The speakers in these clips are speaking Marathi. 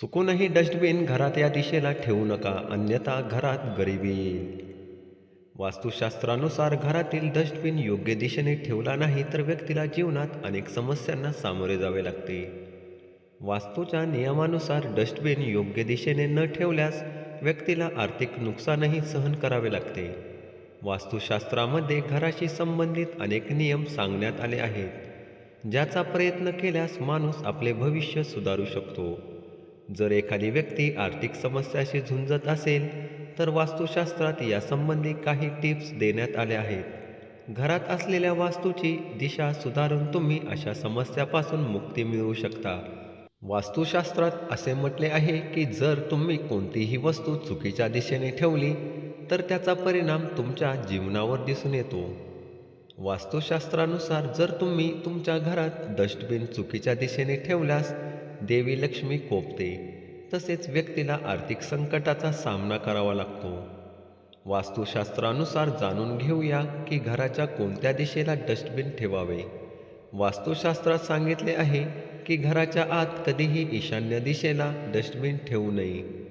चुकूनही डस्टबिन घरात या दिशेला ठेवू नका अन्यथा घरात गरिबी. येईल वास्तुशास्त्रानुसार घरातील डस्टबिन योग्य दिशेने ठेवला नाही तर व्यक्तीला जीवनात अनेक समस्यांना सामोरे जावे लागते. वास्तूच्या नियमानुसार डस्टबिन योग्य दिशेने न ठेवल्यास व्यक्तीला आर्थिक नुकसानही सहन करावे लागते. वास्तुशास्त्रामध्ये घराशी संबंधित अनेक नियम सांगण्यात आले आहेत ज्याचा प्रयत्न केल्यास माणूस आपले भविष्य सुधारू शकतो. जर एखादी व्यक्ती आर्थिक समस्याशी झुंजत असेल तर वास्तुशास्त्रात यासंबंधी काही टिप्स देण्यात आल्या आहेत. घरात असलेल्या वास्तूची दिशा सुधारून तुम्ही अशा समस्यापासून मुक्ती मिळवू शकता. वास्तुशास्त्रात असे म्हटले आहे की जर तुम्ही कोणतीही वस्तू चुकीच्या दिशेने ठेवली तर त्याचा परिणाम तुमच्या जीवनावर दिसून येतो. वास्तुशास्त्रानुसार जर तुम्ही तुमच्या घरात डस्टबिन चुकीच्या दिशेने ठेवल्यास देवी लक्ष्मी कोपते तसेच व्यक्तीला आर्थिक संकटाचा सामना करावा लागतो. वास्तुशास्त्रानुसार जाणून घेऊया की घराच्या कोणत्या दिशेला डस्टबिन ठेवावे. वास्तुशास्त्रात सांगितले आहे की घराच्या आत कधीही ईशान्य दिशेला डस्टबिन ठेवू नये.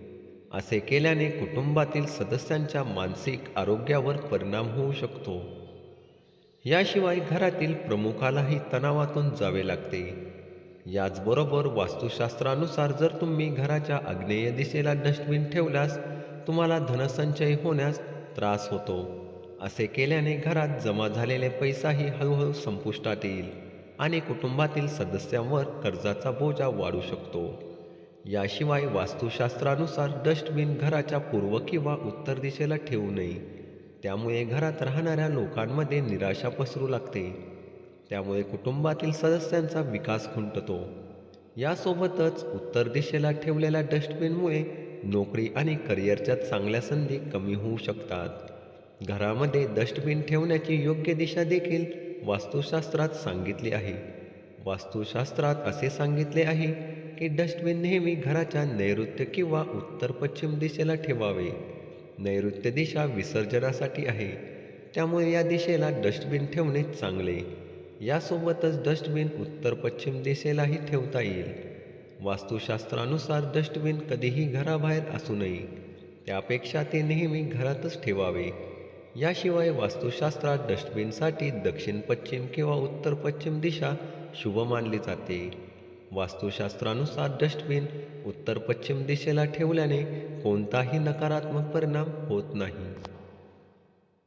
असे केल्याने कुटुंबातील सदस्यांच्या मानसिक आरोग्यावर परिणाम होऊ शकतो. याशिवाय घरातील प्रमुखालाही तणावातून जावे लागते. याचबरोबर वास्तुशास्त्रानुसार जर तुम्ही घराच्या आग्नेय दिशेला डस्टबिन ठेवल्यास तुम्हाला धनसंचय होण्यास त्रास होतो. असे केल्याने घरात जमा झालेले पैसाही हळूहळू संपुष्टात येईल आणि कुटुंबातील सदस्यांवर कर्जाचा बोजा वाढू शकतो. याशिवाय वास्तुशास्त्रानुसार डस्टबिन घराच्या पूर्व किंवा उत्तर दिशेला ठेवू नये. त्यामुळे घरात राहणाऱ्या लोकांमध्ये निराशा पसरू लागते. त्यामुळे कुटुंबातील सदस्यांचा विकास खुंटतो. यासोबतच उत्तर दिशेला ठेवलेल्या डस्टबिनमुळे नोकरी आणि करिअरच्या चांगल्या संधी कमी होऊ शकतात. घरामध्ये डस्टबिन ठेवण्याची योग्य दिशा देखील वास्तुशास्त्रात सांगितली आहे. वास्तुशास्त्रात असे सांगितले आहे की डस्टबिन नेहमी घराच्या नैऋत्य किंवा उत्तर पश्चिम दिशेला ठेवावे. नैऋत्य दिशा विसर्जनासाठी आहे. त्यामुळे या दिशेला डस्टबिन ठेवणे चांगले. यासोबतच डस्टबिन उत्तर पश्चिम दिशेलाही ठेवता येईल. वास्तुशास्त्रानुसार डस्टबिन कधीही घराबाहेर असू नये. त्यापेक्षा ते नेहमी घरातच ठेवावे. याशिवाय वास्तुशास्त्रात डस्टबिनसाठी दक्षिण पश्चिम किंवा उत्तर पश्चिम दिशा शुभ मानली जाते. वास्तुशास्त्रानुसार डस्टबिन उत्तर पश्चिम दिशेला ठेवल्याने कोणताही नकारात्मक परिणाम होत नाही.